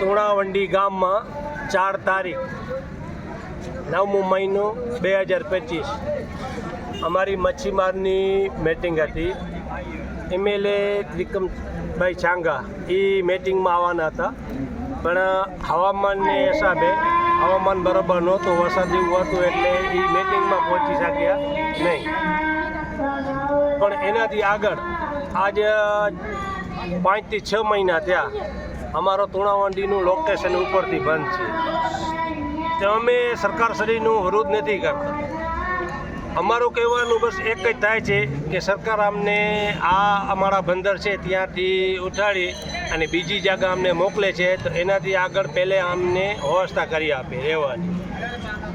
તુણાવંડી ગામમાં ચાર તારીખ, નવમો મહિનો બે હજાર પચીસ. અમારી મચ્છીમારની મિટિંગ હતી. એમએલએ વિક્રમભાઈ ચાંગા એ મિટિંગમાં આવવાના હતા. પણ હવામાનને હિસાબે હવામાન બરાબર નહોતું, વરસાદ જેવું હતું એટલે એ મિટિંગમાં પહોંચી શક્યા નહીં. પણ એનાથી આગળ આજે પાંચથી છ મહિના થયા અમારો તુણાવંડીનું લોકેશન ઉપરથી બંધ છે. તો અમે સરકારશ્રીનું વિરોધ નથી કરતા. અમારું કહેવાનું બસ એક જ થાય છે કે સરકાર અમને આ અમારા બંદર છે ત્યાંથી ઉઠાડી અને બીજી જાગા અમને મોકલે છે, તો એનાથી આગળ પહેલે અમને વ્યવસ્થા કરી આપે રહેવાની.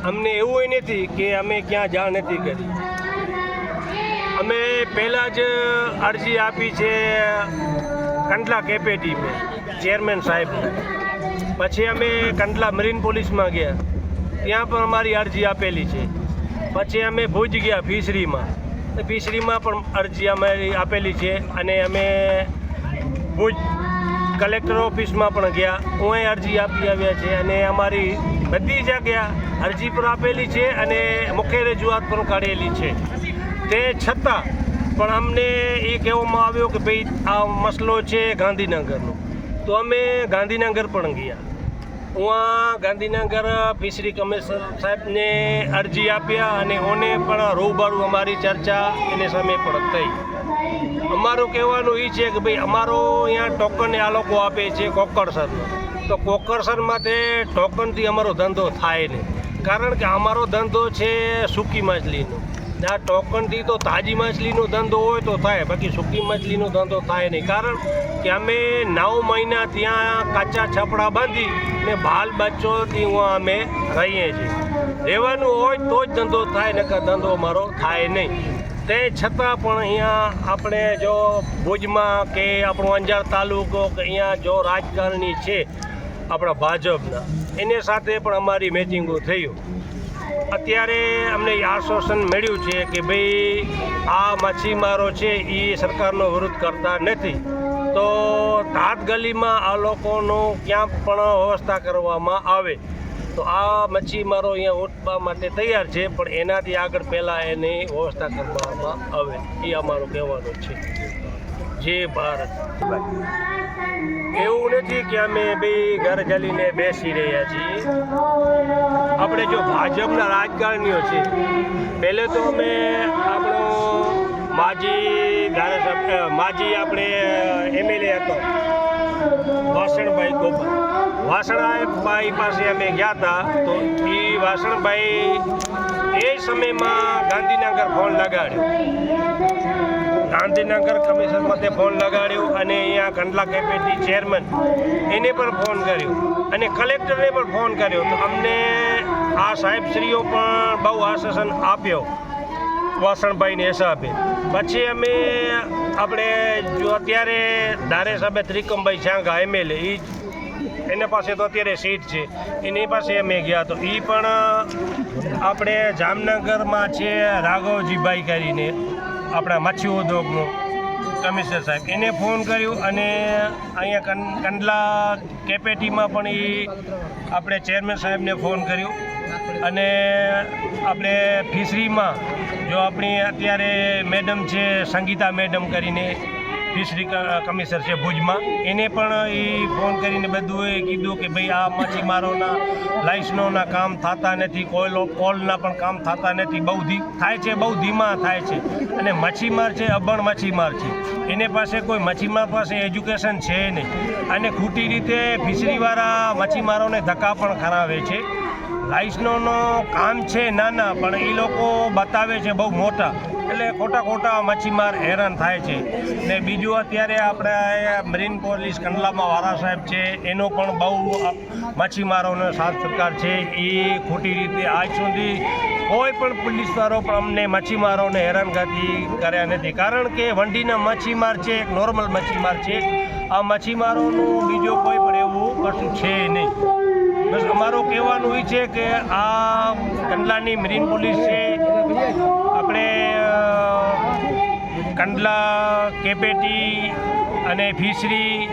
અમને એવું નથી કે અમે ક્યાં જાણ નથી કરી. અમે પહેલાં જ અરજી આપી છે કંડલા કેપેટી મેં ચેરમેન સાહેબ. પછી અમે કંડલા મરીન પોલીસમાં ગયા. ત્યાં પણ અમારી અરજી આપેલી છે. પછી અમે ભુજ ગયા ફિશરીમાં ફિશરીમાં પણ અરજી અમારી આપેલી છે અને અમે ભુજ કલેક્ટર ઓફિસમાં પણ ગયા. હું અરજી આપી આવ્યા છે અને અમારી બધી જગ્યા અરજી પણ આપેલી છે અને મુખ્ય રજૂઆત પણ કાઢેલી છે. તે છતાં પણ અમને એ કહેવામાં આવ્યો કે ભાઈ આ મસલો છે ગાંધીનગરનો. તો અમે ગાંધીનગર પણ ગયા. ઉहाँ ગાંધીનગર ફિશરી કમિશનર સાહેબને અરજી આપ્યા અને ઓને પણ રૂબરૂ અમારી ચર્ચા એની સામે પણ થઈ. અમારું કહેવાનું એ છે કે ભાઈ અમારો અહીંયા ટોકન આ લોકો આપે છે કોકરસરનો. તો કોકરસરમાં તે ટોકનથી અમારો ધંધો થાય નહીં. કારણ કે અમારો ધંધો છે સૂકી માછલીનો ને ટોકનથી તો તાજી માછલીનો ધંધો હોય તો થાય, બાકી સૂકી માછલીનો ધંધો થાય નહીં. કારણ કે અમે નવ મહિના ત્યાં કાચા છપડા બાંધી ને બાલ બચ્ચોથી હું અમે રહીએ છીએ. રહેવાનું હોય તો જ ધંધો થાય, નકર ધંધો અમારો થાય નહીં. તે છતાં પણ અહીંયા આપણે જો ભુજમાં કે આપણો અંજાર તાલુકો કે અહીંયા જો રાજકારણી છે આપણા ભાજપના, એને સાથે પણ અમારી મેચિંગો થયું. અત્યારે અમને એ આશ્વાસન મળ્યું છે કે ભાઈ આ માછીમારો છે એ સરકારનો વિરોધ કરતા નથી. તો ધાત ગલીમાં આ લોકોનો ક્યાં પણ વ્યવસ્થા કરવામાં આવે. તો આ મચ્છીમારો અહીંયા ઉઠવા માટે તૈયાર છે, પણ એનાથી આગળ પહેલાં એની વ્યવસ્થા કરવામાં આવે. એ અમારું કહેવાનું છે. જે ભારત. એવું નથી કે અમે બે ઘર જલીને બેસી રહ્યા છીએ. આપણે જો ભાજપના રાજકારણીઓ છે, પહેલે તો અમે આપણો માજી ધારાસભ્ય માજી આપણે એમએલએ હતો, વાસણભાઈ ગોપાલ. વાસણભાઈ પાસે અમે ગયા હતા તો એ વાસણભાઈ એ સમયમાં ગાંધીનગર ફોન લગાડ્યો. ગાંધીનગર કમિશન માટે ફોન લગાડ્યો અને અહીંયા કંડલા કેપેટી ચેરમેન એને પણ ફોન કર્યો અને કલેક્ટરને પણ ફોન કર્યો. તો અમને આ સાહેબશ્રીઓ પણ બહુ આશ્વાસન આપ્યો, વાસણભાઈને હિસાબે પછી અમે આપણે જો અત્યારે ધારેસાહેબે ત્રિકમભાઈ છાંગા એમએલએ એ એના પાસે તો અત્યારે સીટ છે. એની પાસે અમે ગયા તો એ પણ આપણે જામનગરમાં છે રાઘવજીભાઈ કરીને. આપણા મચ્છી ઉદ્યોગનો કમિશનર સાહેબ, એને ફોન કર્યો અને અહીંયા કંડલા કેપેટીમાં પણ એ આપણે ચેરમેન સાહેબને ફોન કર્યો. અને આપણે ફિશરીમાં, જો આપણી અત્યારે મેડમ છે, સંગીતા મેડમ કરીને ફિશરી કમિશનર છે ભુજમાં. એને પણ એ ફોન કરીને બધું એ કીધું કે ભાઈ આ માછીમારોના લાઇસનોના કામ થતા નથી કોઈલ કોલના પણ કામ થતા નથી, બહુ ધી થાય છે, બહુ ધીમા થાય છે. અને મચ્છીમાર છે, અભણ મચ્છીમાર છે. એને પાસે કોઈ મચ્છીમાર પાસે એજ્યુકેશન છે નહીં. અને ખોટી રીતે ફિશરીવાળા મચ્છીમારોને ધક્કા પણ ખરાવે છે. લાઇસનોનો કામ છે નાના, પણ એ લોકો બતાવે છે બહુ મોટા. એટલે ખોટા ખોટા મચ્છીમાર હેરાન થાય છે. ને બીજું અત્યારે આપણે મરીન પોલીસ કંડલામાં વારા સાહેબ છે, એનો પણ બહુ માછીમારોનો સાથ સરકાર છે. એ ખોટી રીતે આજ સુધી કોઈ પણ પોલીસવાળો પણ અમને મચ્છીમારોને હેરાનગતિ કર્યા નથી. કારણ કે વંડીના મચ્છીમાર છે, એક નોર્મલ મચ્છીમાર છે. આ મચ્છીમારોનું બીજો કોઈ પણ એવું કશું છે નહીં. બસ કહેવાનું એ છે કે આ કંડલાની મરીન પોલીસ છે. આપણે કંડલા, કેપેટી અને ફિશરી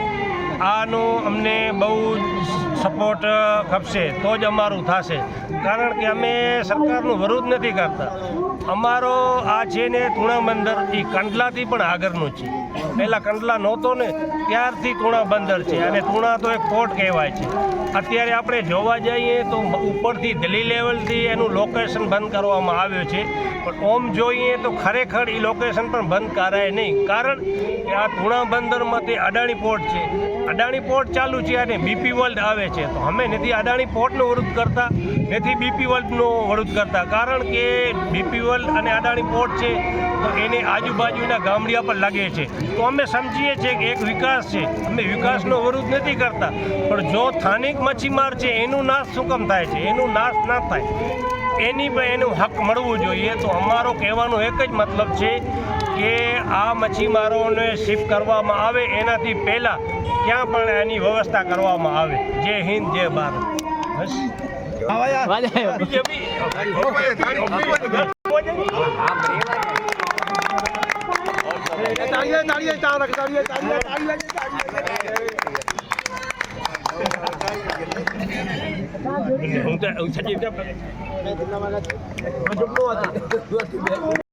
આનો અમને બહુ સપોર્ટ ખપશે તો જ અમારું થશે. કારણ કે અમે સરકારનું વિરોધ નથી કરતા અમારો આ છે ને તુણા બંદર એ કંડલાથી પણ આગળનું છે. પહેલાં કંડલા નહોતો ને, ત્યારથી તુણા બંદર છે. અને તુણા તો એક પોર્ટ કહેવાય છે. અત્યારે આપણે જોવા જઈએ તો ઉપરથી દિલ્હી લેવલથી એનું લોકેશન બંધ કરવામાં આવ્યું છે. પણ ઓમ જોઈએ તો ખરેખર એ લોકેશન પણ બંધ કરાય નહીં. કારણ કે આ તુણા બંદરમાંથી અડાણી પોર્ટ છે. અડાણી પોર્ટ ચાલુ છે અને બીપી વર્લ્ડ આવે છે. તો અમે નથી અડાણી પોર્ટનો વિરોધ કરતા, નથી બીપી વર્લ્ડનો વિરોધ કરતા. કારણ કે બીપી વર્લ્ડ અને અડાણી પોર્ટ છે, તો એની આજુબાજુના ગામડિયા પર લાગે છે. તો અમે સમજીએ છીએ કે એક વિકાસ છે. અમે વિકાસનો વિરોધ નથી કરતા. પણ જો સ્થાનિક મચ્છીમાર છે, એનું નાશ શું કામ થાય છે? એનું નાશ ના થાય. એની એનું હક મળવું જોઈએ. તો અમારો કહેવાનો એક જ મતલબ છે કે આ મચ્છીમારોને શિફ્ટ કરવામાં આવે. એનાથી પહેલાં ક્યાં પણ એની વ્યવસ્થા કરવામાં આવે. જય હિન્દ, જય ભારત. બસ. તાળીએ તાળીએ તાળીએ તાળ તાળીએ તાળીએ તાળીએ હું તો- સચિવ